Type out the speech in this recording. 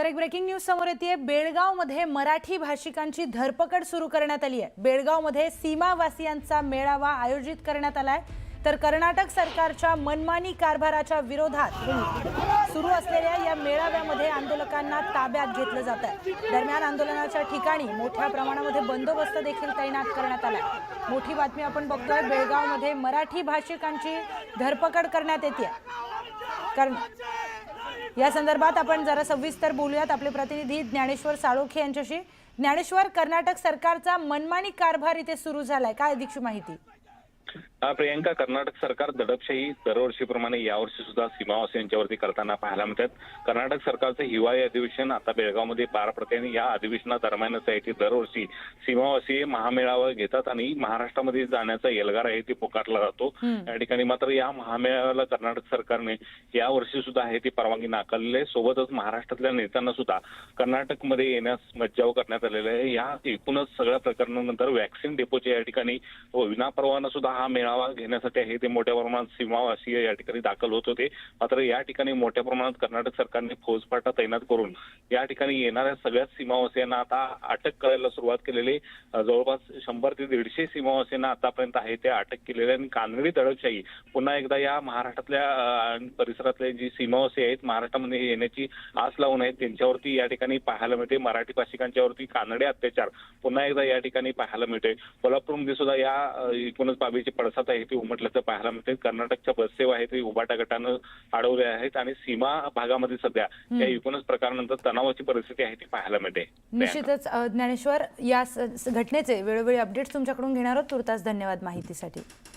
तर एक breaking news समोर येते बेळगावमध्ये मराठी भाषिकांची धरपकड सुरू करण्यात आली आहे बेळगावमध्ये सीमावासियांचा मेळावा आयोजित करण्यात आलाय. तर कर्नाटक सरकारच्या मनमानी कारभाराच्या विरोधात सुरू असलेल्या या मेळाव्यामध्ये आंदोलकांना ताब्यात घेतलं जात आहे. दरम्यान आंदोलनाच्या ठिकाणी मोठ्या प्रमाणामध्ये बंदोबस्त देखील तैनात करण्यात आलाय. मोठी बातमी आपण बघतोय बेळगावमध्ये मराठी भाषिकांची धरपकड करण्यात येते कारण या संदर्भात आपण जरा सविस्तर बोलूयात. आपले प्रतिनिधी ज्ञानेश्वर साळोखे यांच्याशी. ज्ञानेश्वर कर्नाटक सरकारचा मनमानी कारभार इथे सुरू झालाय. काय अधिकची माहिती? प्रियंका कर्नाटक सरकार दडपशाही दरवर्षीप्रमाणे यावर्षी सुद्धा सीमावासियांच्यावरती करताना पाहायला मिळतात. कर्नाटक सरकारचं हिवाळी अधिवेशन आता बेळगावमध्ये पार पडते आणि या अधिवेशनादरम्यानच आहे की दरवर्षी सीमावासी महामेळावा घेतात आणि महाराष्ट्रामध्ये जाण्याचा एल्गार आहे ते पुकारला जातो. या ठिकाणी मात्र या महामेळाव्याला कर्नाटक सरकारने या वर्षी सुद्धा आहे ती परवानगी नाकारलेली आहे. सोबतच महाराष्ट्रातल्या नेत्यांना सुद्धा कर्नाटकमध्ये येण्यास मज्जाव करण्यात आलेला आहे. या एकूणच सगळ्या प्रकरणानंतर वॅक्सिन डेपोच्या या ठिकाणी विनापरवाना सुद्धा हा मेळावा घेण्यासाठी आहे. ते मोठ्या प्रमाणात सीमावासी या ठिकाणी दाखल होत होते. मात्र या ठिकाणी मोठ्या प्रमाणात कर्नाटक सरकारने फौजफाटा तैनात करून या ठिकाणी येणाऱ्या सगळ्याच सीमावासियांना आता अटक करायला सुरुवात केलेली जवळपास शंभर ते दीडशे सीमावासियांना आतापर्यंत आहे ते अटक केलेले आणि कानडी दडपशाही पुन्हा एकदा या महाराष्ट्रातल्या परिसरातले जी सीमावासी आहेत महाराष्ट्रामध्ये येण्याची आस लावून आहेत. त्यांच्यावरती या ठिकाणी पाहायला मिळते. मराठी भाषिकांच्यावरती कानडे अत्याचार पुन्हा एकदा या ठिकाणी पाहायला मिळते कोल्हापूरमध्ये सुद्धा या एकूणच बाबीचे पडसाद आहे ती उमटल्याचं पाहायला मिळते कर्नाटकच्या बससेवा आहे ती उबाटा गटानं अडवल्या आहेत आणि सीमा भागामध्ये सध्या या एकूणच प्रकारानंतर तणावाची परिस्थिती आहे ती पाहायला मिळते. निश्चितच ज्ञानेश्वर या घटनेचे वेळोवेळी अपडेट्स तुमच्याकडून घेणार आहोत. तुर्तास धन्यवाद माहितीसाठी.